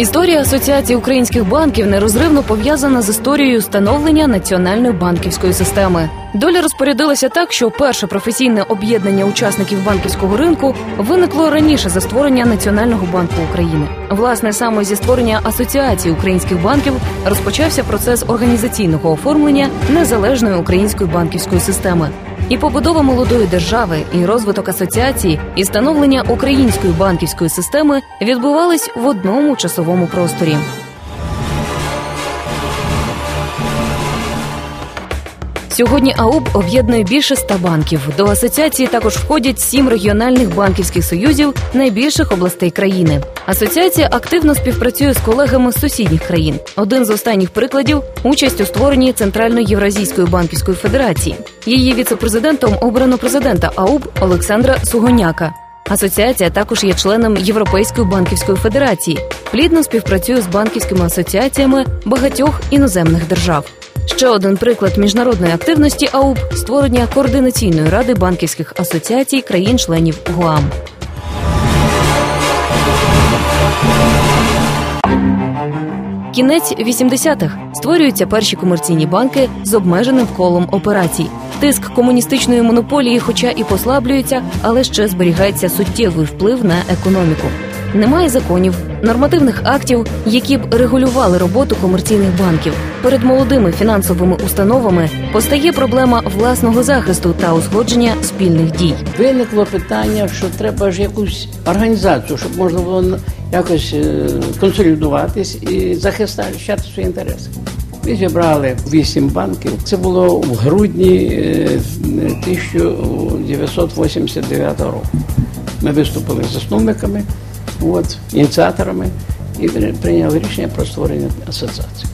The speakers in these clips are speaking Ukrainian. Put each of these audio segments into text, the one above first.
Історія асоціації українських банків нерозривно пов'язана з історією становлення національної банківської системи. Доля розпорядилася так, що перше професійне об'єднання учасників банківського ринку виникло раніше за створення Національного банку України. Власне, саме зі створення асоціації українських банків розпочався процес організаційного оформлення незалежної української банківської системи. І побудова молодої держави, і розвиток асоціації, і становлення української банківської системи відбувались в одному часовому просторі. Сьогодні АУБ об'єднує більше ста банків. До асоціації також входять сім регіональних банківських союзів найбільших областей країни. Асоціація активно співпрацює з колегами з сусідніх країн. Один з останніх прикладів участь у створенні Центральної Євразійської банківської федерації. Її віцепрезидентом обрано президента АУБ Олександра Сугоняка. Асоціація також є членом Європейської банківської федерації. Плідно співпрацює з банківськими асоціаціями багатьох іноземних держав. Ще один приклад міжнародної активності АУБ створення координаційної ради банківських асоціацій країн-членів ГУАМ. Кінець 80-х. створюються перші комерційні банки з обмеженим колом операцій. Тиск комуністичної монополії, хоча і послаблюється, але ще зберігається суттєвий вплив на економіку. Немає законів, нормативних актів, які б регулювали роботу комерційних банків. Перед молодими фінансовими установами постає проблема власного захисту та узгодження спільних дій. Виникло питання, що треба ж якусь організацію, щоб можна було якось е, консолідуватись і захищати свої інтереси. Ми зібрали вісім банків. Це було в грудні 1989 року. Ми виступили з засновниками от, ініціаторами і прийняли рішення про створення асоціації.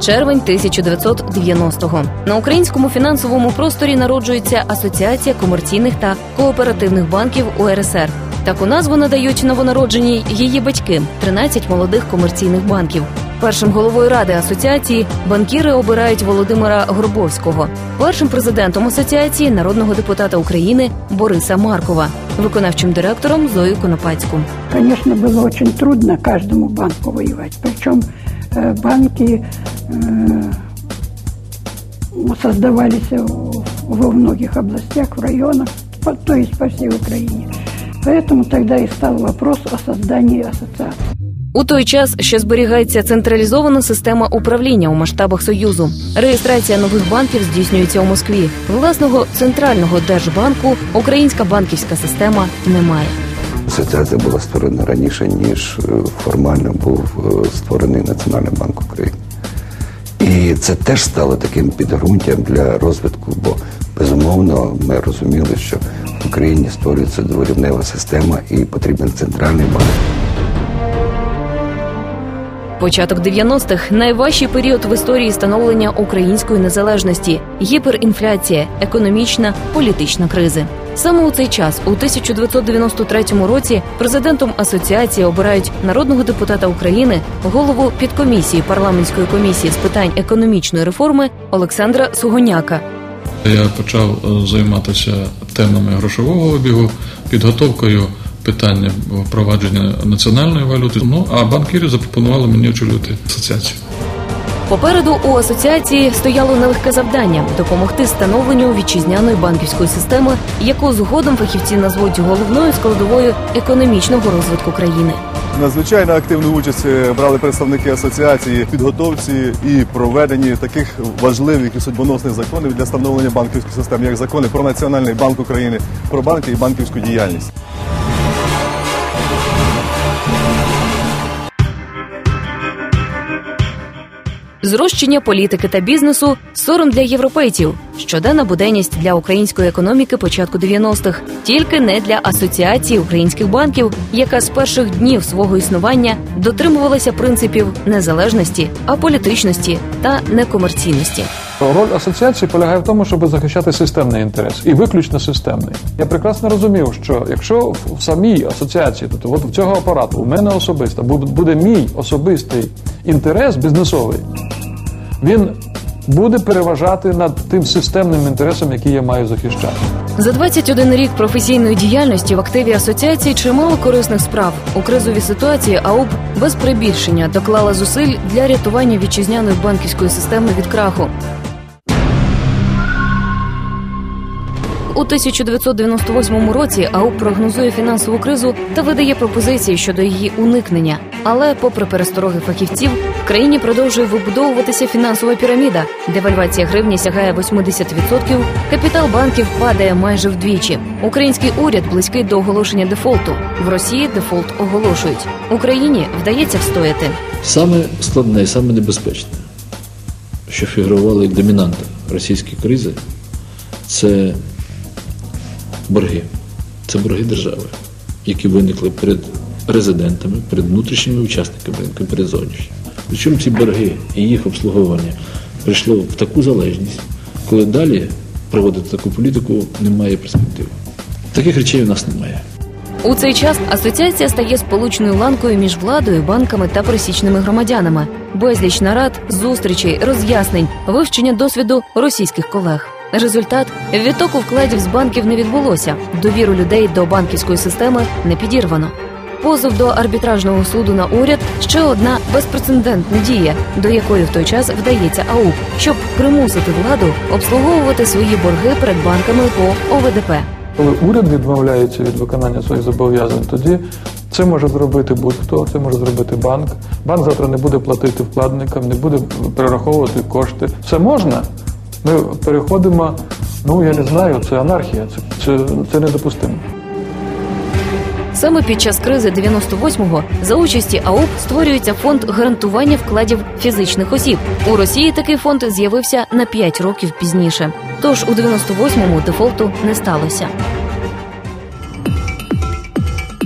Червень 1990-го. на українському фінансовому просторі народжується Асоціація комерційних та кооперативних банків УРСР. Таку назву надають новонародженій її батьки 13 молодих комерційних банків. Першим головою ради асоціації банкіри обирають Володимира Горбовського, першим президентом асоціації народного депутата України Бориса Маркова, виконавчим директором Зою Конопацьку. Звісно, було дуже трудно кожному банку воювати. Причому е, банки е, создавалися во многих областях, в районах, то есть по всей Украине. Поэтому тогда и стал вопрос о создании ассоциации. У той час ще зберігається централізована система управління у масштабах союзу. Реєстрація нових банків здійснюється у Москві. Власного центрального держбанку українська банківська система не має. Асоціація була створена раніше ніж е, формально був е, створений Національний банк України. І це теж стало таким підґрунтям для розвитку, бо безумовно ми розуміли, що в Україні створюється дворівнева система і потрібен центральний банк. Початок 90-х – найважчий період в історії становлення української незалежності, гіперінфляція, економічна, політична кризи. Саме у цей час, у 1993 році, президентом асоціації обирають народного депутата України, голову підкомісії парламентської комісії з питань економічної реформи Олександра Сугоняка. Я почав е, займатися темами грошового обігу, підготовкою питання впровадження національної валюти. Ну а банкіри запропонували мені очолювати асоціацію. Попереду у асоціації стояло нелегке завдання допомогти становленню вітчизняної банківської системи, яку згодом фахівці назвуть головною складовою економічного розвитку країни. Надзвичайно активну участь е, брали представники асоціації підготовці і проведенні таких важливих і судьбоносних законів для встановлення банківської системи, як закони про національний банк України, про банки і банківську діяльність. Зрощення політики та бізнесу сором для європейців, щоденна буденність для української економіки початку 90-х, тільки не для асоціації українських банків, яка з перших днів свого існування дотримувалася принципів незалежності, аполітичності та некомерційності. Роль асоціації полягає в тому, щоб захищати системний інтерес і виключно системний. Я прекрасно розумів, що якщо в самій асоціації, тобто от в цього апарату, у мене особисто буде мій особистий інтерес бізнесовий, він буде переважати над тим системним інтересом, який я маю захищати. За 21 рік професійної діяльності в активі асоціації чимало корисних справ. У кризовій ситуації АУП без прибільшення доклала зусиль для рятування вітчизняної банківської системи від краху. У 1998 році АУП прогнозує фінансову кризу та видає пропозиції щодо її уникнення. Але, попри перестороги фахівців, в країні продовжує вибудовуватися фінансова піраміда. Девальвація гривні сягає 80%, капітал банків падає майже вдвічі. Український уряд близький до оголошення дефолту. В Росії дефолт оголошують. Україні вдається встояти. Саме складне і саме небезпечне, що фігурувало як домінанта російської кризи, це борги. Це борги держави, які виникли перед резидентами, перед внутрішніми учасниками ринку, перед зовнішніми. Причому ці борги і їх обслуговування прийшло в таку залежність, коли далі проводити таку політику немає перспективи. Таких речей у нас немає. У цей час асоціація стає сполучною ланкою між владою, банками та пересічними громадянами. Безліч нарад, зустрічей, роз'яснень, вивчення досвіду російських колег. Результат відтоку вкладів з банків не відбулося. Довіру людей до банківської системи не підірвано. Позов до арбітражного суду на уряд ще одна безпрецедентна дія, до якої в той час вдається АУП, щоб примусити владу обслуговувати свої борги перед банками по ОВДП. Коли уряд відмовляється від виконання своїх зобов'язань, тоді це може зробити будь-хто, це може зробити банк. Банк завтра не буде платити вкладникам, не буде перераховувати кошти. Це можна. Ми переходимо, ну я не знаю, це анархія, це, це, це недопустимо. Саме під час кризи 98-го за участі АУП створюється фонд гарантування вкладів фізичних осіб. У Росії такий фонд з'явився на 5 років пізніше. Тож у 98-му дефолту не сталося.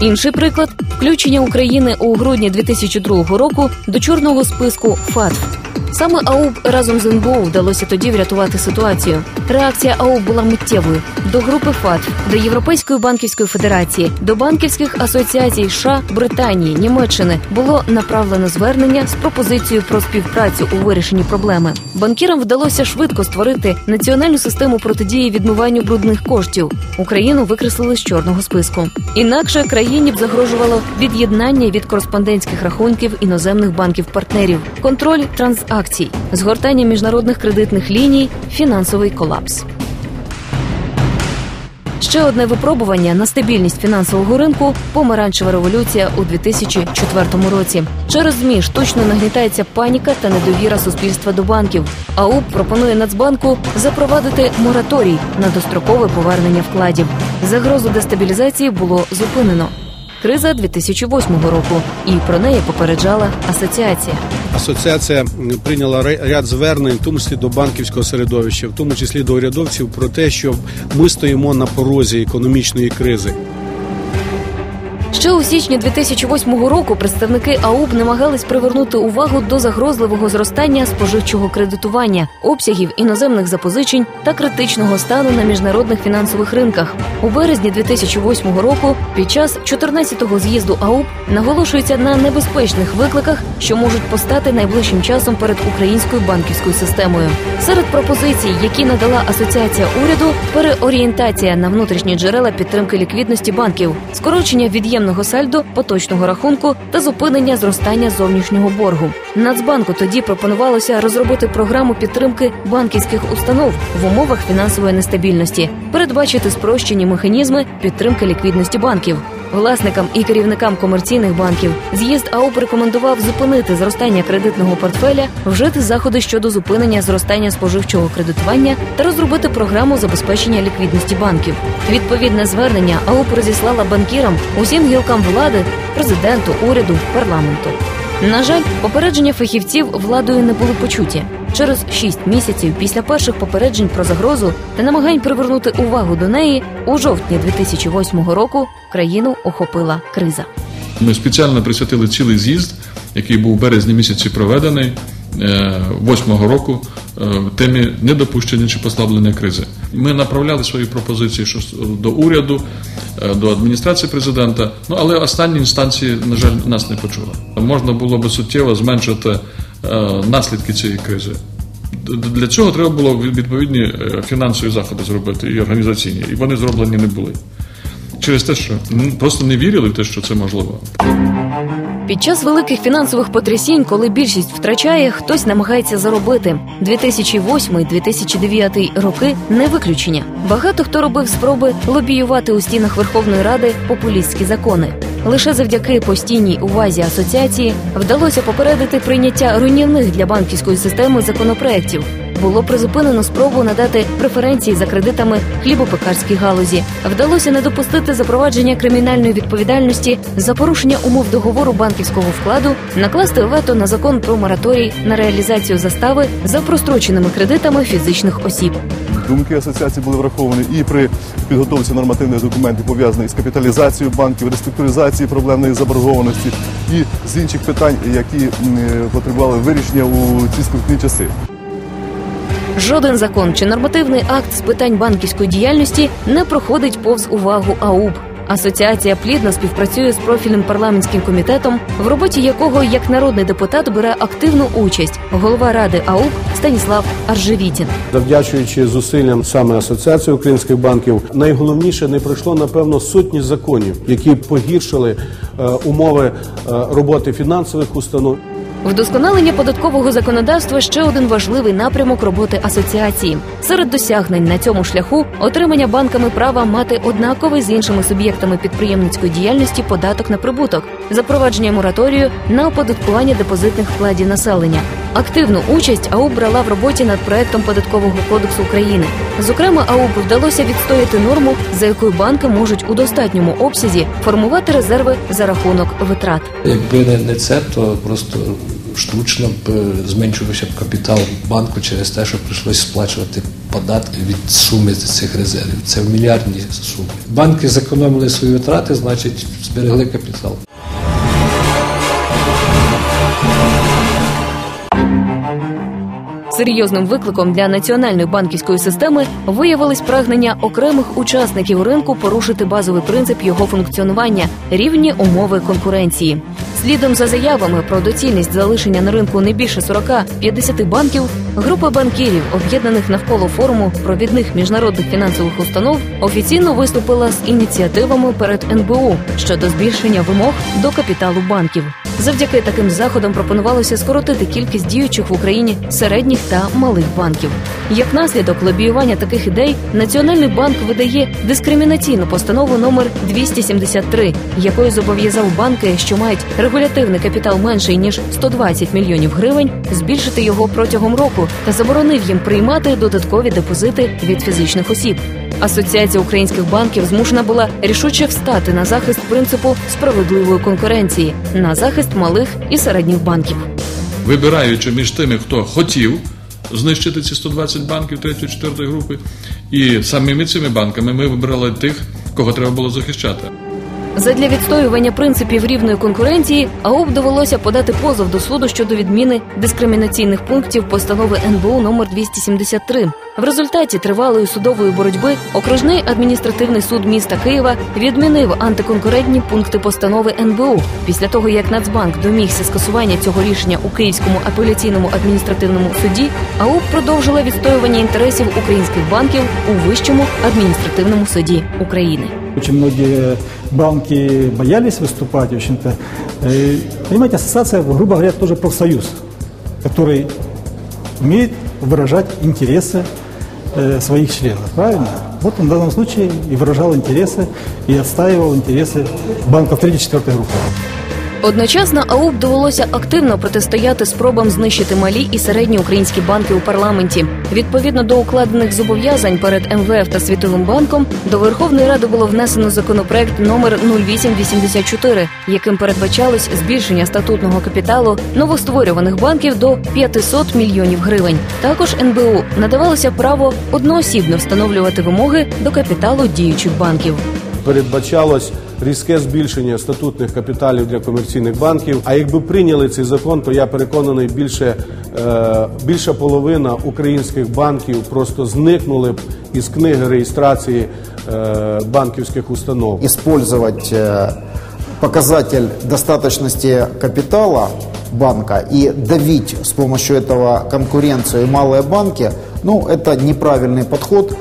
Інший приклад включення України у грудні 2002 року до чорного списку ФАТФ. Саме АУБ разом з НБУ вдалося тоді врятувати ситуацію. Реакція АУБ була миттєвою до групи ФАТФ, до Європейської банківської федерації, до банківських асоціацій США, Британії, Німеччини було направлено звернення з пропозицією про співпрацю у вирішенні проблеми. Банкірам вдалося швидко створити національну систему протидії відмиванню брудних коштів. Україну викреслили з чорного списку. Інакше країні б загрожувало від'єднання від кореспондентських рахунків іноземних банків-партнерів, контроль транзакцій, згортання міжнародних кредитних ліній, фінансовий колапс. Ще одне випробування на стабільність фінансового ринку помаранчева революція у 2004 році. Через ЗМІ штучно нагнітається паніка та недовіра суспільства до банків. АУП пропонує Нацбанку запровадити мораторій на дострокове повернення вкладів. Загрозу дестабілізації було зупинено. Криза 2008 року, і про неї попереджала асоціація. Асоціація прийняла ряд звернень, в тому числі до банківського середовища, в тому числі до урядовців, про те, що ми стоїмо на порозі економічної кризи. Ще у січні 2008 року представники АУП намагались привернути увагу до загрозливого зростання споживчого кредитування, обсягів іноземних запозичень та критичного стану на міжнародних фінансових ринках. У березні 2008 року, під час 14-го з'їзду АУП наголошується на небезпечних викликах, що можуть постати найближчим часом перед українською банківською системою. Серед пропозицій, які надала асоціація уряду, переорієнтація на внутрішні джерела підтримки ліквідності банків, скорочення від'ємного сальдо, поточного рахунку та зупинення зростання зовнішнього боргу. Нацбанку тоді пропонувалося розробити програму підтримки банківських установ в умовах фінансової нестабільності, передбачити спрощені механізми підтримки ліквідності банків. Власникам і керівникам комерційних банків з'їзд АУП рекомендував зупинити зростання кредитного портфеля, вжити заходи щодо зупинення зростання споживчого кредитування та розробити програму забезпечення ліквідності банків. Відповідне звернення АУП розіслала банкірам, усім гілкам влади, президенту, уряду, парламенту. На жаль, попередження фахівців владою не були почуті. Через шість місяців після перших попереджень про загрозу та намагань привернути увагу до неї у жовтні 2008 року країну охопила криза. Ми спеціально присвятили цілий з'їзд, який був у березні місяці проведений е, восьмого року е, темі недопущення чи послаблення кризи. Ми направляли свої пропозиції до уряду, е, до адміністрації президента. Ну але останні інстанції, на жаль, нас не почули. Можна було би суттєво зменшити наслідки цієї кризи. Для цього треба було відповідні е, фінансові заходи зробити і організаційні, і вони зроблені не були. Через те, що просто не вірили в те, що це можливо. Під час великих фінансових потрясінь, коли більшість втрачає, хтось намагається заробити. 2008-2009 роки не виключення. Багато хто робив спроби лобіювати у стінах Верховної Ради популістські закони. Лише завдяки постійній увазі асоціації вдалося попередити прийняття руйнівних для банківської системи законопроєктів. Було призупинено спробу надати преференції за кредитами хлібопекарській галузі. Вдалося не допустити запровадження кримінальної відповідальності за порушення умов договору банківського вкладу, накласти вето на закон про мораторій на реалізацію застави за простроченими кредитами фізичних осіб. Думки асоціації були враховані і при підготовці нормативних документів пов'язаних з капіталізацією банків, реструктуризації проблемної заборгованості і з інших питань, які потребували вирішення у ці скрутні часи. Жоден закон чи нормативний акт з питань банківської діяльності не проходить повз увагу АУБ. Асоціація плідно співпрацює з профільним парламентським комітетом, в роботі якого як народний депутат бере активну участь голова ради АУБ Станіслав Аржевітін. Завдячуючи зусиллям саме Асоціації українських банків, найголовніше не пройшло напевно сотні законів, які погіршили е, умови е, роботи фінансових установ. Вдосконалення податкового законодавства ще один важливий напрямок роботи асоціації. Серед досягнень на цьому шляху отримання банками права мати однаковий з іншими суб'єктами підприємницької діяльності податок на прибуток, запровадження мораторію на оподаткування депозитних вкладів населення. Активну участь АУБ брала в роботі над проектом податкового кодексу України. Зокрема, АУБ вдалося відстояти норму, за якою банки можуть у достатньому обсязі формувати резерви за рахунок витрат. Якби не це, то просто штучно е, зменшувався капітал банку через те, що прийшлося сплачувати податки від суми цих резервів. Це в мільярдні суми. Банки зекономили свої витрати, значить зберегли капітал. Серйозним викликом для національної банківської системи виявилось прагнення окремих учасників ринку порушити базовий принцип його функціонування рівні умови конкуренції. Слідом за заявами про доцільність залишення на ринку не більше 40-50 банків, група банкірів, об'єднаних навколо форуму провідних міжнародних фінансових установ, офіційно виступила з ініціативами перед НБУ щодо збільшення вимог до капіталу банків. Завдяки таким заходам пропонувалося скоротити кількість діючих в Україні середніх та малих банків. Як наслідок лобіювання таких ідей, Національний банк видає дискримінаційну постанову номер 273, якою зобов'язав банки, що мають регулятивний капітал менший ніж 120 мільйонів гривень, збільшити його протягом року та заборонив їм приймати додаткові депозити від фізичних осіб. Асоціація українських банків змушена була рішуче встати на захист принципу справедливої конкуренції, на захист малих і середніх банків. Вибираючи між тими, хто хотів знищити ці 120 банків 3-4 групи, і самими цими банками ми вибрали тих, кого треба було захищати. Задля відстоювання принципів рівної конкуренції АОП довелося подати позов до суду щодо відміни дискримінаційних пунктів постанови НБУ номер 273. В результаті тривалої судової боротьби окружний адміністративний суд міста Києва відмінив антиконкурентні пункти постанови НБУ. Після того як Нацбанк домігся скасування цього рішення у Київському апеляційному адміністративному суді, АУП продовжила відстоювання інтересів українських банків у вищому адміністративному суді України. Очень многие банки боялись выступать, в общем-то. Э, Понимаете, ассоциация, грубо говоря, тоже профсоюз, который умеет выражать интересы э, своих членов, правильно? Вот он в данном случае и выражал интересы, и отстаивал интересы банков 3-4 группы. Одночасно АУП довелося активно протистояти спробам знищити малі і середні українські банки у парламенті. Відповідно до укладених зобов'язань перед МВФ та Світовим банком до Верховної Ради було внесено законопроект номер 0884, яким передбачалось збільшення статутного капіталу новостворюваних банків до 500 мільйонів гривень. Також НБУ надавалося право одноосібно встановлювати вимоги до капіталу діючих банків. Передбачалось різке збільшення статутних капіталів для комерційних банків. А якби прийняли цей закон, то я переконаний, більше е, більша половина українських банків просто зникнули б із книги реєстрації е, банківських установ. использовать э, показатель достаточности капитала банка и давить с помощью этого конкуренцию и малые банки, ну, это неправильный подход.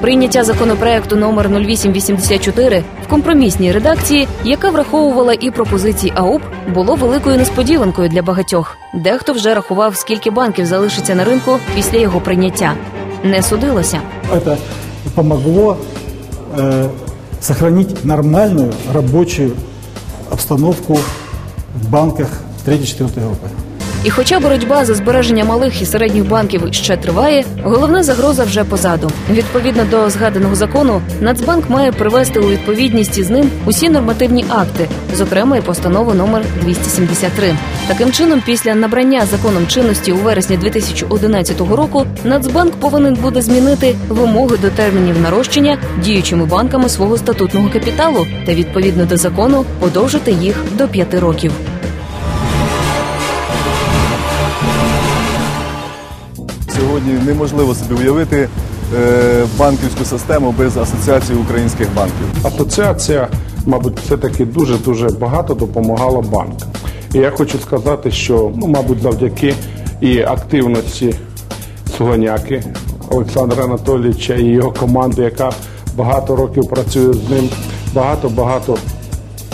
Прийняття законопроекту номер 0884 в компромісній редакції, яка враховувала і пропозиції АУП, було великою несподіванкою для багатьох. Дехто вже рахував, скільки банків залишиться на ринку після його прийняття. Не судилося. Это помогло э, сохранить нормальную рабочую обстановку в банках 3-4 группы. І хоча боротьба за збереження малих і середніх банків ще триває, головна загроза вже позаду. Відповідно до згаданого закону, Нацбанк має привести у відповідність із ним усі нормативні акти, зокрема і постанову номер 273. Таким чином, після набрання законом чинності у вересні 2011 року, Нацбанк повинен буде змінити вимоги до термінів нарощення діючими банками свого статутного капіталу та відповідно до закону подовжити їх до п'яти років. Сьогодні неможливо собі уявити е, банківську систему без асоціації українських банків. Асоціація, мабуть, все-таки дуже-дуже багато допомагала банкам. І я хочу сказати, що, ну, мабуть, завдяки і активності Суганяки Олександра Анатолійовича і його команди, яка багато років працює з ним, багато-багато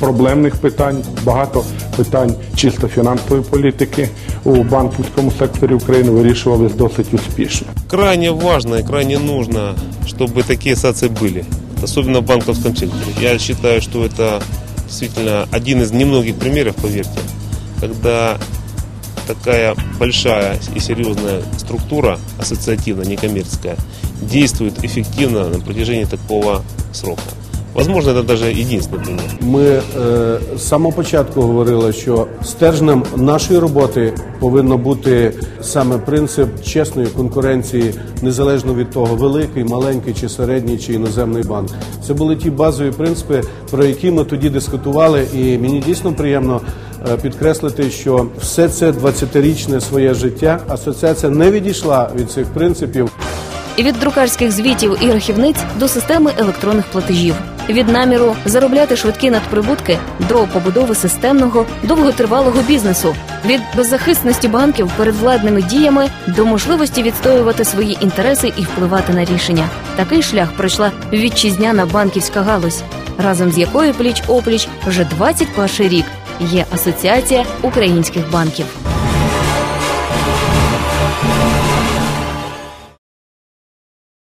проблемних питань, багато питань чисто фінансової політики у банківському секторі України вирішувались досить успішно. Крайне важно и крайне нужно, чтобы такие ассоциации были, особенно в банковском секторе. Я считаю, что это действительно один из немногих примеров, поверьте, когда такая большая и серьезная структура ассоциативная, некоммерческая, действует эффективно на протяжении такого срока. Возможно, это даже единственный пример. Ми е, з самого початку говорили, що стержнем нашої роботи повинно бути саме принцип чесної конкуренції, незалежно від того, великий, маленький чи середній чи іноземний банк. Це були ті базові принципи, про які ми тоді дискутували, і мені дійсно приємно е, підкреслити, що все це 20-річне своє життя асоціація не відійшла від цих принципів. Від друкарських звітів і рахівниць до системи електронних платежів, від наміру заробляти швидкі надприбутки до побудови системного довготривалого бізнесу, від беззахисності банків перед владними діями до можливості відстоювати свої інтереси і впливати на рішення. Такий шлях пройшла вітчизняна банківська галузь, разом з якою пліч опліч вже 21 рік є асоціація українських банків.